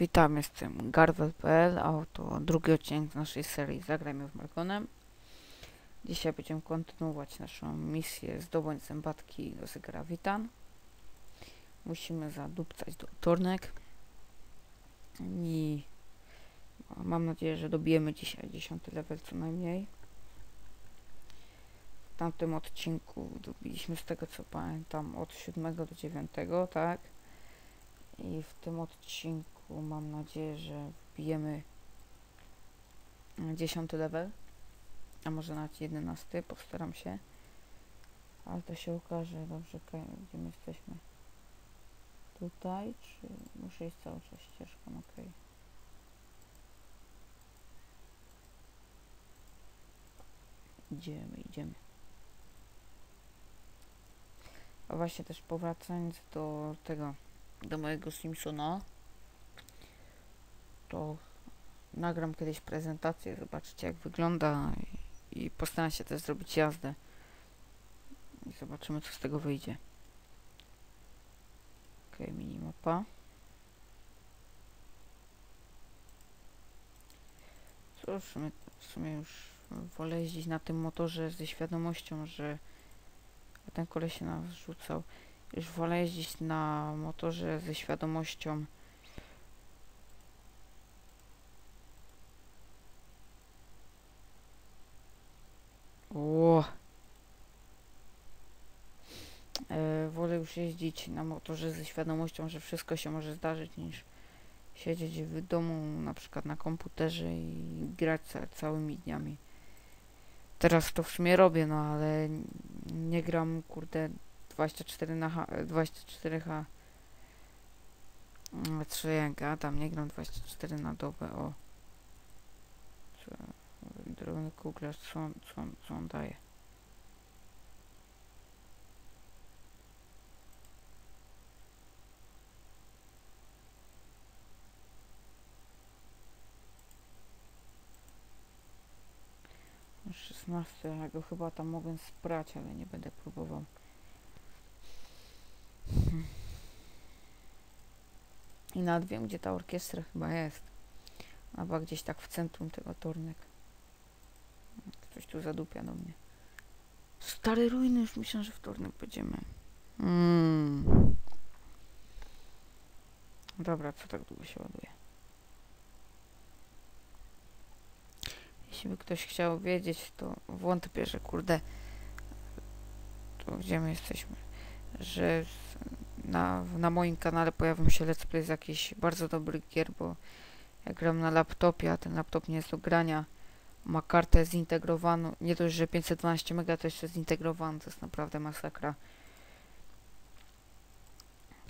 Witam, jestem Garwel.pl, a to drugi odcinek naszej serii Zagrajmy w Margonem. Dzisiaj będziemy kontynuować naszą misję Zdobądź zębatki do zegara Witan. Musimy zadupcać do turnek i mam nadzieję, że dobijemy dzisiaj 10 level co najmniej. W tamtym odcinku dobiliśmy z tego co pamiętam od 7 do 9, tak? I w tym odcinku mam nadzieję, że wbijemy 10 level, a może nawet 11, postaram się. Ale to się okaże, dobrze, okej, gdzie my jesteśmy? Tutaj, czy muszę iść cały czas ścieżką, ok. Idziemy, idziemy. A właśnie też powracając do tego, do mojego Simpsona, to nagram kiedyś prezentację, zobaczycie jak wygląda i, i postaram się też zrobić jazdę. I zobaczymy co z tego wyjdzie. Ok, minimapa. Cóż, my w sumie już wolę jeździć na tym motorze ze świadomością, że ten koleś się nas rzucał. Już wolę jeździć na motorze ze świadomością, Ło. E, wolę już jeździć na motorze ze świadomością, że wszystko się może zdarzyć, niż siedzieć w domu, na przykład na komputerze i grać ca całymi dniami. Teraz to w sumie robię, no ale nie gram, kurde, 24 na H, 24H. 3 tam nie gram 24 na dobę, o. Drobny kuglarz, co, on- co, on- co on daje? Już 16, ja go chyba tam mogę sprać, ale nie będę próbował. I nawet wiem, gdzie ta orkiestra chyba jest. Albo gdzieś tak w centrum tego turnek. Ktoś tu zadupia do mnie. Stare ruiny, już myślę, że w turnek będziemy. Mm. Dobra, co tak długo się ładuje? Jeśli by ktoś chciał wiedzieć, to wątpię, że kurde, to gdzie my jesteśmy, że na, na moim kanale pojawią się let's play z jakichś bardzo dobrych gier, bo ja gram na laptopie, a ten laptop nie jest do grania. Ma kartę zintegrowaną, nie dość, że 512 MB to jeszcze zintegrowany, to jest naprawdę masakra.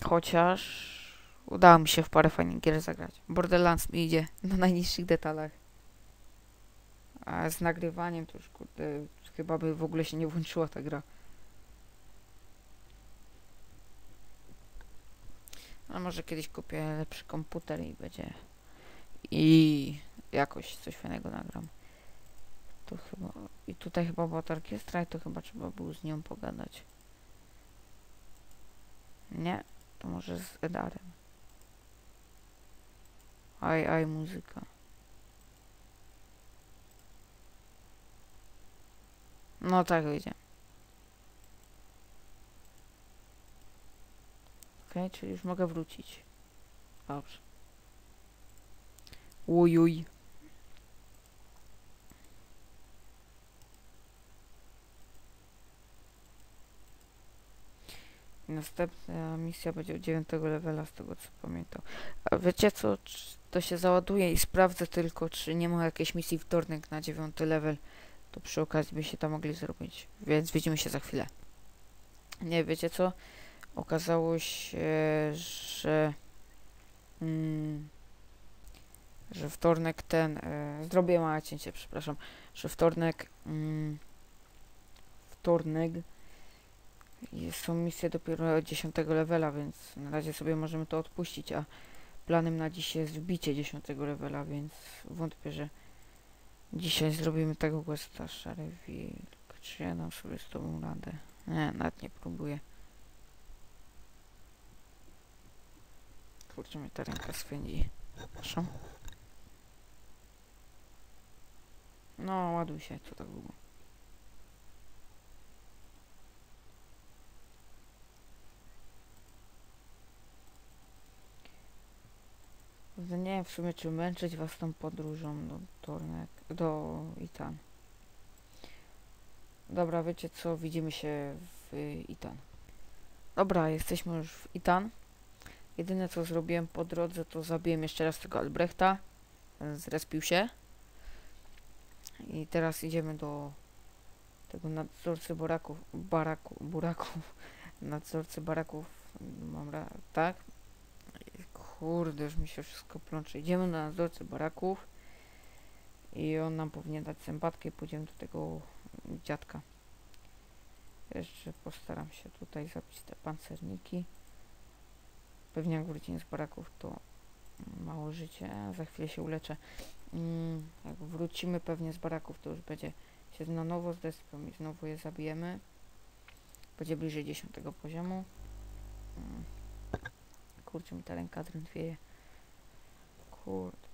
Chociaż udało mi się w parę fajnych gier zagrać. Borderlands mi idzie na najniższych detalach. A z nagrywaniem to już kurde, chyba by w ogóle się nie włączyła ta gra. A może kiedyś kupię lepszy komputer i będzie i jakoś coś fajnego nagram. Chyba i tutaj chyba była ta orkiestra i to chyba trzeba było z nią pogadać. Nie, to może z Edarem. Aj, aj, muzyka. No tak wyjdzie. Okej, czyli już mogę wrócić. Dobrze. Ujuj. Następna misja będzie od 9 levela, z tego co pamiętam. A wiecie co? To się załaduje i sprawdzę tylko, czy nie ma jakiejś misji wtornek na 9 level. To przy okazji by się to mogli zrobić. Więc widzimy się za chwilę. Nie, wiecie co? Okazało się, że... Mm, że wtornek ten... E, zrobię małe cięcie, przepraszam. Że wtornek... Mm, wtornek... Są misje dopiero 10 levela, więc na razie sobie możemy to odpuścić, a planem na dziś jest wbicie 10 levela, więc wątpię, że dzisiaj zrobimy tego questa Szary Wilk. Czy ja dam sobie z tobą radę? Nie, nawet nie próbuję. Kurczę, mnie ta ręka swędzi. Proszę. No, ładuj się, co tak długo. Nie wiem w sumie, czy męczyć was tą podróżą do Tornek, do Itan. Dobra, wiecie co, widzimy się w Itan. Dobra, jesteśmy już w Itan. Jedyne co zrobiłem po drodze, to zabiłem jeszcze raz tego Albrechta. Zrespił się. I teraz idziemy do tego nadzorcy baraków, baraku, buraków, nadzorcy baraków, mam ra, tak? Kurde, już mi się wszystko plącze. Idziemy do nadzorcy baraków i on nam powinien dać zębatkę i pójdziemy do tego dziadka. Jeszcze postaram się tutaj zabić te pancerniki. Pewnie jak wrócimy z baraków, to mało życie, za chwilę się uleczę. Mm, jak wrócimy pewnie z baraków, to już będzie się na nowo zdecydował i znowu je zabijemy. Będzie bliżej 10 poziomu. Kurczę, mi ta ręka drętwieje. Kurde.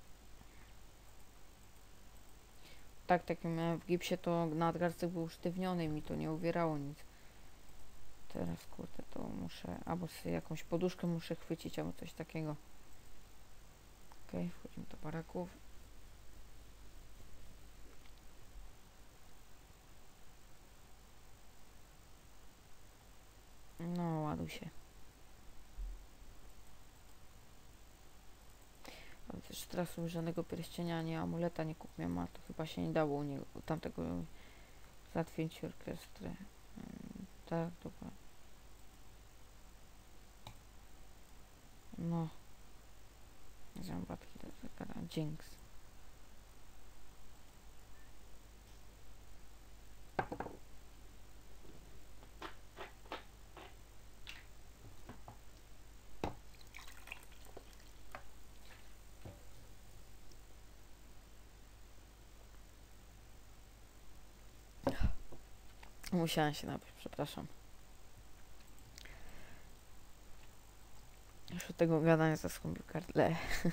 Tak, tak jak miałem w gipsie, to nadgarstek był sztywniony i mi to nie uwierało nic. Teraz, kurde, to muszę, albo sobie jakąś poduszkę muszę chwycić, albo coś takiego. Okej, okay, wchodzimy do baraków. No, ładuj się. Też teraz już żadnego pierścienia, ani amuleta nie kupiłem, a to chyba się nie dało u niego, tamtego zatwięć orkiestrę. Mm, tak, dobra. No. Zębatki do zegara. Jinx. Musiałem się napić, przepraszam. Już od tego gadania zaskąpił kartle.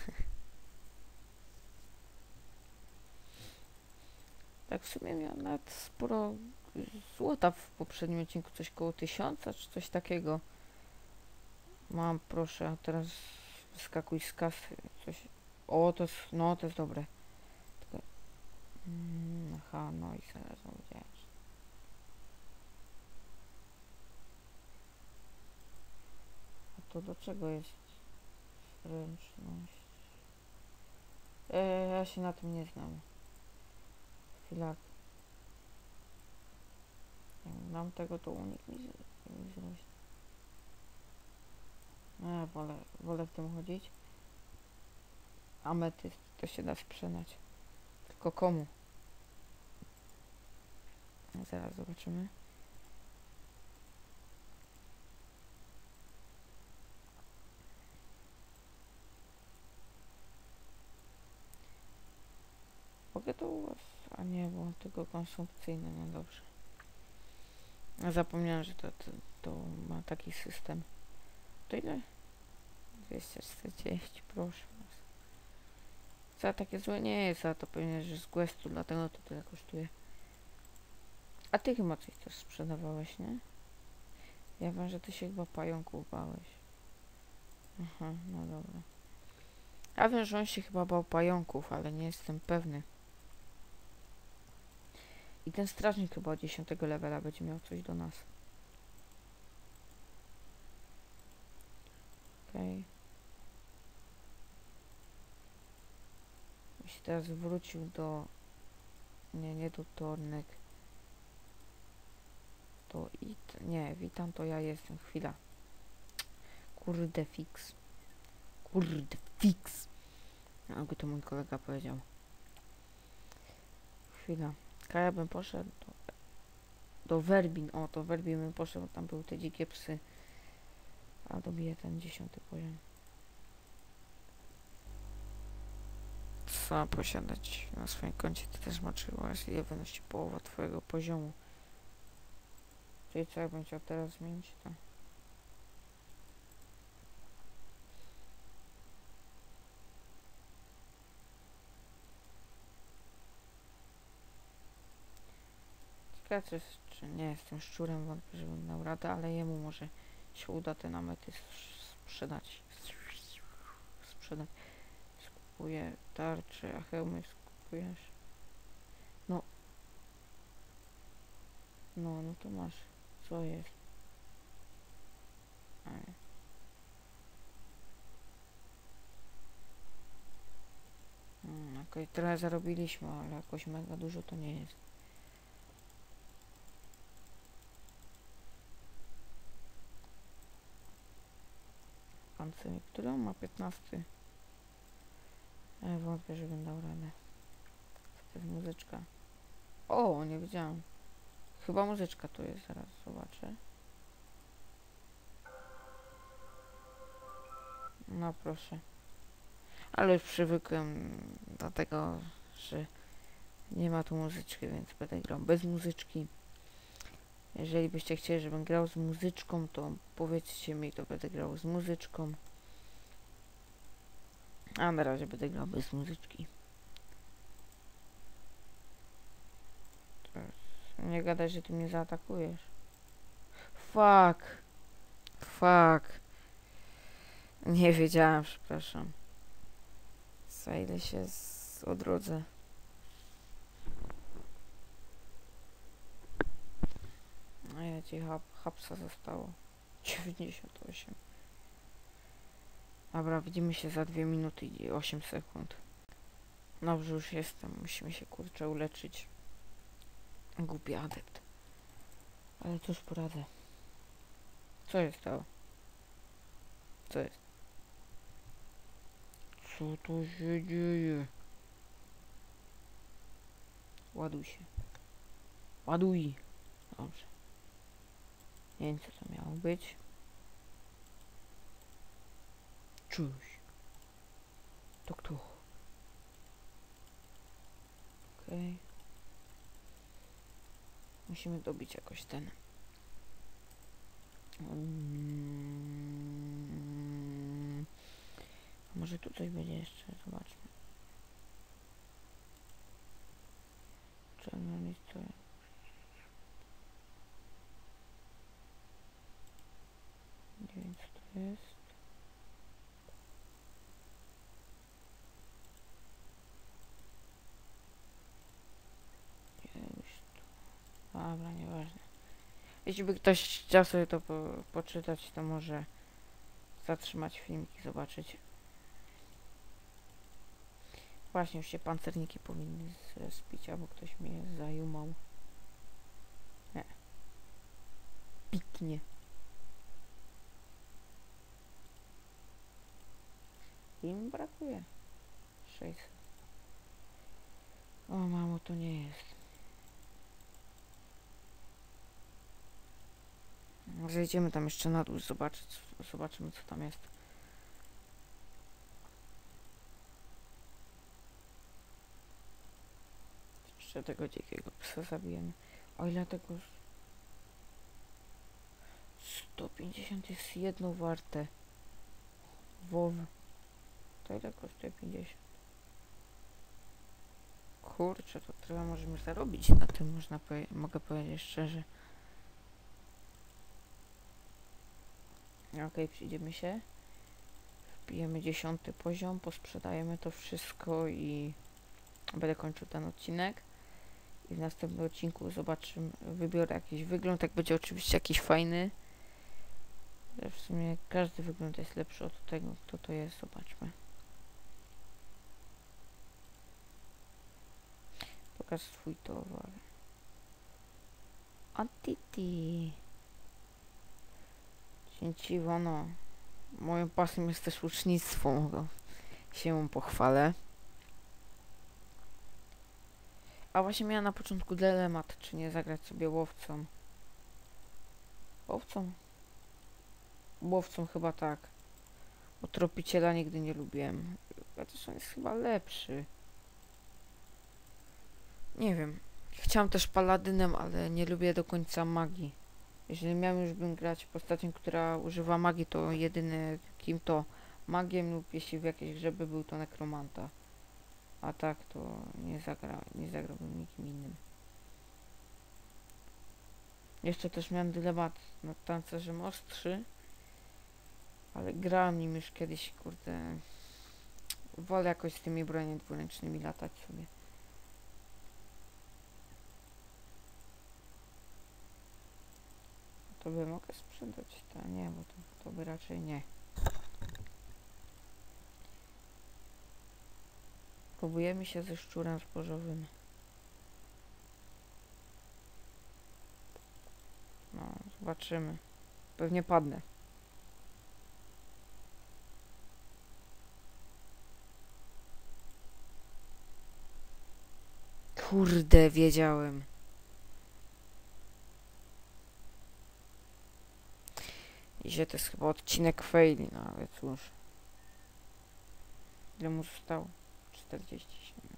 tak w sumie miałem nawet sporo złota w poprzednim odcinku, coś koło tysiąca czy coś takiego. Mam, proszę, a teraz wyskakuj z kasy, coś. O, to jest, no, to jest dobre. Tylko, mm, aha, no i zaraz powiedziałem. A to do czego jest zręczność? E, ja się na tym nie znam. Chwila. Mam tego, to unik mi zrobić. E, wolę, wolę w tym chodzić. Ametyst to się da sprzedać. Tylko komu? Zaraz zobaczymy. Mogę to u was? A nie, bo tylko konsumpcyjne, no dobrze. A zapomniałem, że to, to, to ma taki system. To ile? 240, proszę was. Co takie złe nie jest, a to pewnie, że z Questu, dlatego to tyle kosztuje. A ty chyba coś też sprzedawałeś, nie? Ja wiem, że ty się chyba pająków bałeś. Aha, no dobra. Ja wiem, że on się chyba bał pająków, ale nie jestem pewny. I ten strażnik chyba od 10 levela będzie miał coś do nas. Okej. Okay. Jeśli teraz wrócił do... Nie, nie do Tornek. To i... Nie, witam, to ja jestem. Chwila. Kurde fix. Kurde fix. Jakby to mój kolega powiedział. Chwila. Ja bym poszedł do, do Werbin. O, to Werbin bym poszedł, tam były te dzikie psy. A dobiję ten dziesiąty poziom. Co posiadać na swoim koncie? Ty też maczyło, jeśli je wynosi połowa twojego poziomu. Czyli co, jak bym chciał teraz zmienić, to... Czy, czy nie tym szczurem wątpię, że bym dał radę, ale jemu może się uda te namety sprzedać. Sprzedać. Skupuję tarcze, a hełmy skupujesz. No. No, no to masz. Co jest? Ej. Mm, Okej, trochę zarobiliśmy, ale jakoś mega dużo to nie jest. Pancernik, który on ma 15? Ja wątpię, że dał radę. To jest muzyczka? O, nie wiedziałam. Chyba muzyczka tu jest, zaraz zobaczę. No proszę. Ale już przywykłem do tego, że nie ma tu muzyczki, więc będę grał bez muzyczki. Jeżeli byście chcieli, żebym grał z muzyczką, to powiedzcie mi, to będę grał z muzyczką. A na razie będę grał bez muzyczki. Nie gadaj, że ty mnie zaatakujesz. Fuck. Fuck. Nie wiedziałam, przepraszam. Za ile się z... odrodzę. A ja ci hap, hapsa zostało. 98. Dobra, widzimy się za 2 minuty i 8 sekund. Dobrze, już jestem. Musimy się kurczę uleczyć. Głupi adept. Ale cóż poradzę. Co jest to? Co jest? Co tu się dzieje? Ładuj się. Ładuj. Dobrze. Nie wiem co to miało być. Czuś. To kto? Okej. Musimy dobić jakoś ten. A Może tu coś będzie jeszcze? Zobaczmy. Czarna wiem co to jest. Dobra, nieważne. Jeśli by ktoś chciał sobie to po, poczytać, to może zatrzymać filmik i zobaczyć. Właśnie już się pancerniki powinny spić, albo ktoś mnie zajumał. Nie. Piknie. Im brakuje. 600. O mamo, to nie jest. Zejdziemy tam jeszcze na dół, zobaczyć, zobaczymy co tam jest. Jeszcze tego dzikiego psa zabijemy. O ile tego... 150 jest jedno warte. WoW. To ile kosztuje 50? Kurczę, to trochę możemy zarobić na tym, można powie mogę powiedzieć szczerze. Okej, przyjdziemy się. Wbijemy dziesiąty poziom, posprzedajemy to wszystko i będę kończył ten odcinek. I w następnym odcinku zobaczymy, wybiorę jakiś wygląd, jak będzie oczywiście jakiś fajny. W sumie każdy wygląd jest lepszy od tego, kto to jest, zobaczmy. Pokaż swój towar. Antiti. Cięciwo, no. Moją pasją jest też łucznictwo, mogę się pochwalę. A właśnie miałem na początku dylemat, czy nie zagrać sobie łowcą. Łowcą? Łowcą chyba tak. Bo tropiciela nigdy nie lubiłem. Chociaż on jest chyba lepszy. Nie wiem. Chciałem też paladynem, ale nie lubię do końca magii. Jeżeli miałem już bym grać postacią, która używa magii, to jedyny kim to magiem lub jeśli w jakiejś grze by był to nekromanta. A tak to nie zagra, nie zagrałbym nikim innym. Jeszcze też miałem dylemat nad tancerzem ostrzy, ale grałem nim już kiedyś, kurde. Wolę jakoś z tymi broniami dwuręcznymi latać sobie. To by mogę sprzedać? To nie, bo to, to by raczej nie. Próbujemy się ze szczurem zbożowym. No, zobaczymy. Pewnie padnę. Kurde, wiedziałem. Dzisiaj to jest chyba odcinek faili, no ale cóż. Ile mu zostało? 47.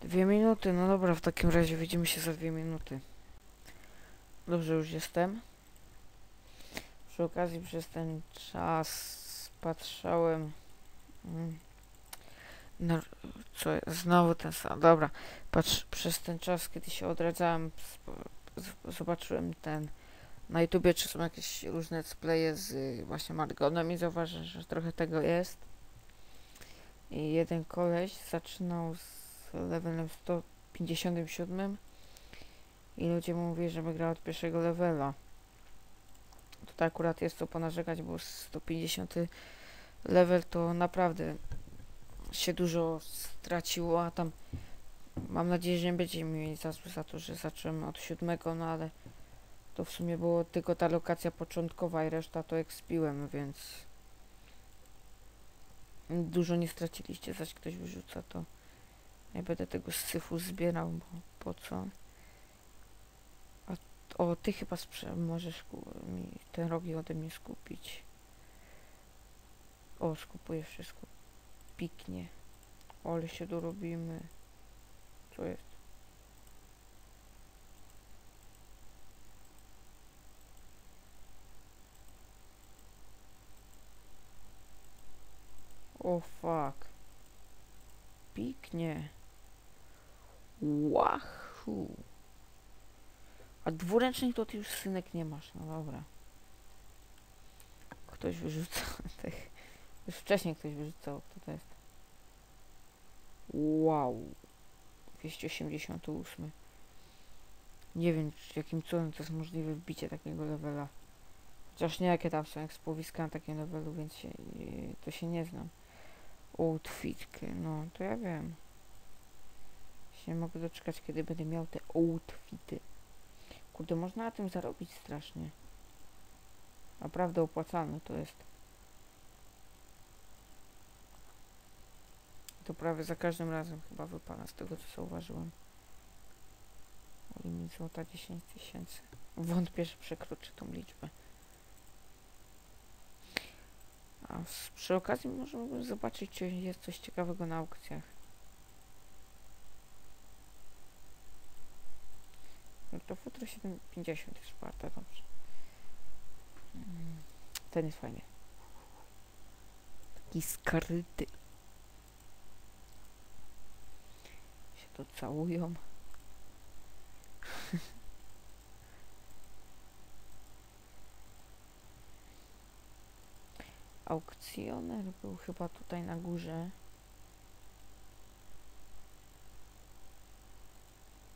Dwie minuty, no dobra, w takim razie widzimy się za dwie minuty. Dobrze, już jestem. Przy okazji przez ten czas patrzałem mm, na, co znowu ten sam, dobra, patrz, przez ten czas, kiedy się odradzałem, zobaczyłem ten na YouTubie, czy są jakieś różne displaye z y, właśnie Margonem i zauważyłem, że trochę tego jest. I jeden koleś zaczynał z levelem 157 i ludzie mu mówili, żeby grał od pierwszego levela. Tutaj akurat jest co ponarzekać, bo 150 level to naprawdę się dużo straciło, a tam mam nadzieję, że nie będzie mi za, za to, że zacząłem od siódmego, no ale to w sumie było tylko ta lokacja początkowa i reszta to ekspiłem, więc dużo nie straciliście, zaś ktoś wyrzuca to nie będę tego syfu zbierał, bo po co? A o, ty chyba możesz mi ten rogi ode mnie skupić. O, skupuję wszystko. Piknie. Ale się dorobimy. Co jest? O fuck. Piknie. Łachu. A dwuręcznych to ty już synek nie masz, no dobra. Ktoś wyrzuca tych. Już wcześniej ktoś wyrzucał, kto to jest. Wow. 288. Nie wiem, jakim cudem to jest możliwe wbicie takiego levela. Chociaż nie jakie tam są ekspowiska na takim levelu, więc się, to się nie znam. Outfitky, no to ja wiem. Się mogę doczekać, kiedy będę miał te outfity. Kurde, można na tym zarobić strasznie. Naprawdę opłacalne to jest. To prawie za każdym razem chyba wypada z tego, co zauważyłem. Limit złota 10 tysięcy. Wątpię, że przekroczy tą liczbę. A przy okazji możemy zobaczyć, czy jest coś ciekawego na aukcjach. No to futro 750 jest warte, dobrze. Mm, Ten jest fajny. Taki skryty. Się to całują. Aukcjoner był chyba tutaj na górze.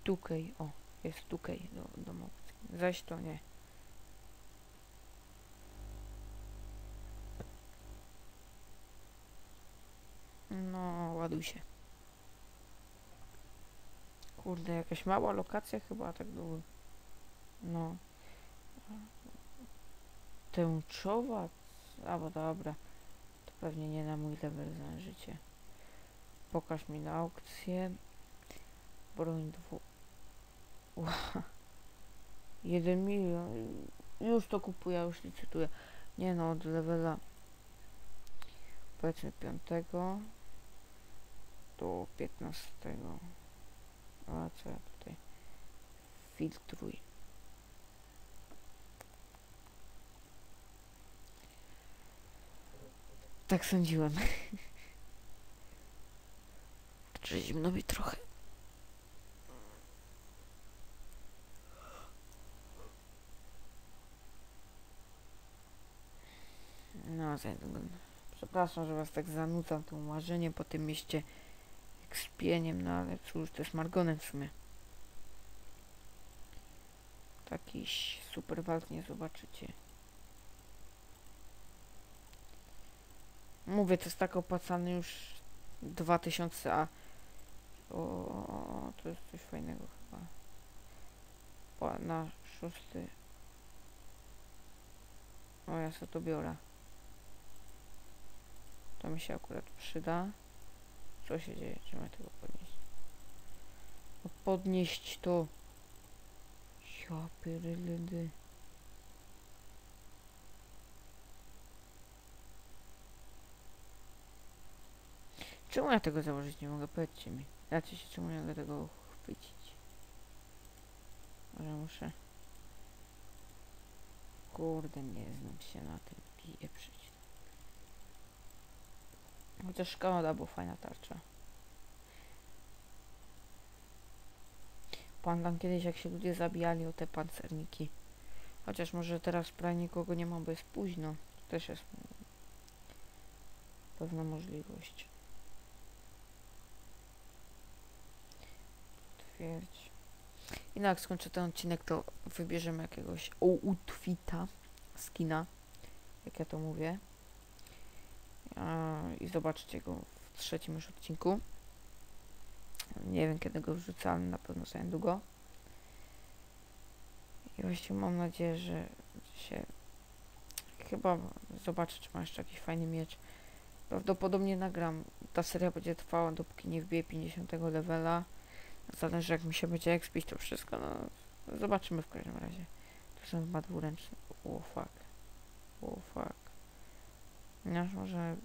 Tukej, o, jest tukej do, do aukcji. Zaś to nie. No, ładuj się. Kurde, jakaś mała lokacja chyba tak było. No. Tęczowa? Albo dobra. To pewnie nie na mój level życie. Pokaż mi na aukcję. Broń dwu... Ła. Jeden milion. Już to kupuję, już licytuję. Nie no, od levela powiedzmy piątego do piętnastego. A co ja tutaj? Filtruj. tak sądziłem. Czy zimno mi trochę? No, przepraszam, że was tak zanucam to marzenie po tym mieście jak z pieniem, no ale cóż, też margonem w sumie. Takiś super walk nie zobaczycie. Mówię, to jest tak opłacany już 2000, a o, o, o, to jest coś fajnego chyba. Po, na szósty. O, ja sobie to biorę. To mi się akurat przyda. Co się dzieje? Czy tego podnieść? No podnieść to. Ja pierdydy. Czemu ja tego założyć nie mogę? Powiedzcie mi. Raczej się czemu nie mogę tego chwycić. Może muszę... Kurde, nie znam się na tym pieprzyć. Chociaż szkoda, bo fajna tarcza. Pamiętam kiedyś, jak się ludzie zabijali o te pancerniki. Chociaż może teraz prawie nikogo nie ma, bo jest późno. To też jest pewna możliwość. Twierdź. I no jak skończę ten odcinek, to wybierzemy jakiegoś outfita, skina, jak ja to mówię. I zobaczycie go w trzecim już odcinku. Nie wiem kiedy go wrzucę, ale na pewno za niedługo. I właśnie mam nadzieję, że się chyba zobaczę, czy ma jeszcze jakiś fajny miecz. Prawdopodobnie nagram. Ta seria będzie trwała, dopóki nie wbije 50 levela. Zależy jak mi się będzie expić to wszystko, no zobaczymy w każdym razie. Tu są chyba dwuręczne. Oh fuck. Oh fuck. Aż może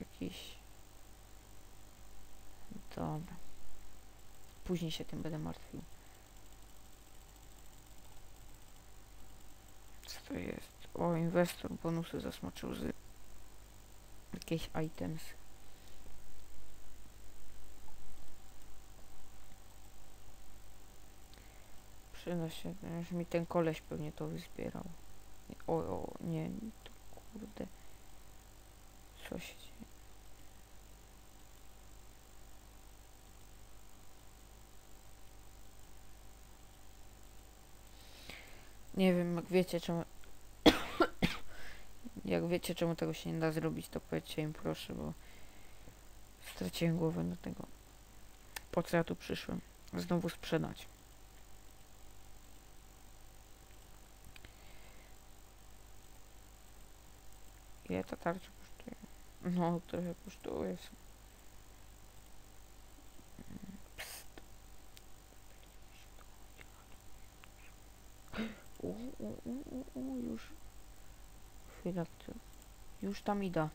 jakiś... Dobra. Później się tym będę martwił. Co to jest? O, inwestor bonusy zasmoczył z jakieś items. Przyda się, już mi ten koleś pewnie to zbierał. O, o, nie, to kurde. Co się dzieje? Nie wiem, jak wiecie czemu... jak wiecie czemu tego się nie da zrobić, to powiedzcie im proszę, bo straciłem głowę do tego. Po co ja tu przyszłem? Znowu sprzedać. Ile ta tarcza kosztuje? No, trochę kosztuje. Psst. U, u, u, u, już. Chwila, już tam idę.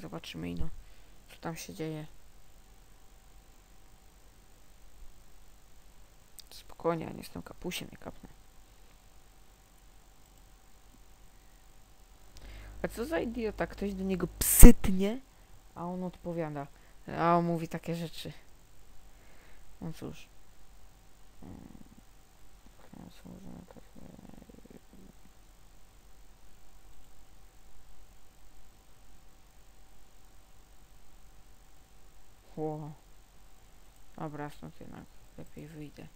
Zobaczymy ino, co tam się dzieje. Spokojnie, ja nie jestem kapusiem, nie kapnę. A co za idiota? Ktoś do niego psytnie, a on odpowiada. A on mówi takie rzeczy. No cóż. Mm. Tak... Ło. Dobra, stąd jednak lepiej wyjdę.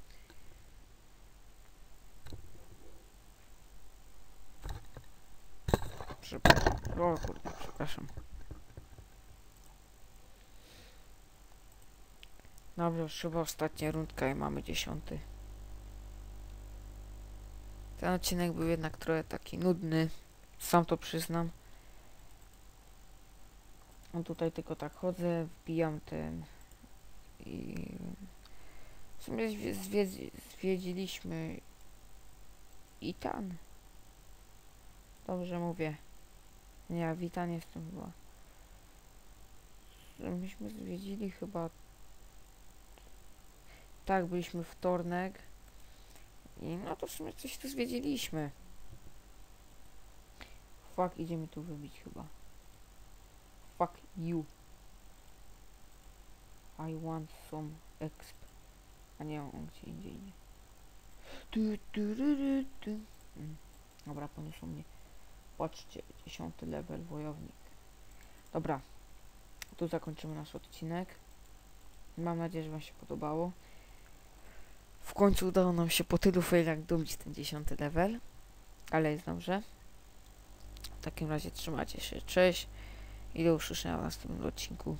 Przepraszam. O kurde, przepraszam. Dobrze, już chyba ostatnia rundka i mamy dziesiąty. Ten odcinek był jednak trochę taki nudny. Sam to przyznam. On tutaj tylko tak chodzę, wbijam ten i w sumie zwie, zwiedzi, zwiedziliśmy Itan. Dobrze mówię. Nie, Witan jestem chyba. Myśmy zwiedzili chyba... Tak, byliśmy wtornek. I no to w sumie coś tu zwiedziliśmy. Fuck, idziemy tu wybić chyba. Fuck you. I want some exp. A nie, on gdzie indziej. Tu, tu, tu, tu, tu. Mm. Dobra, poniosło mnie. Patrzcie, 10 level wojownik. Dobra, tu zakończymy nasz odcinek. Mam nadzieję, że Wam się podobało. W końcu udało nam się po tylu failach dobić ten 10 level, ale jest dobrze. W takim razie trzymajcie się, cześć i do usłyszenia w następnym odcinku.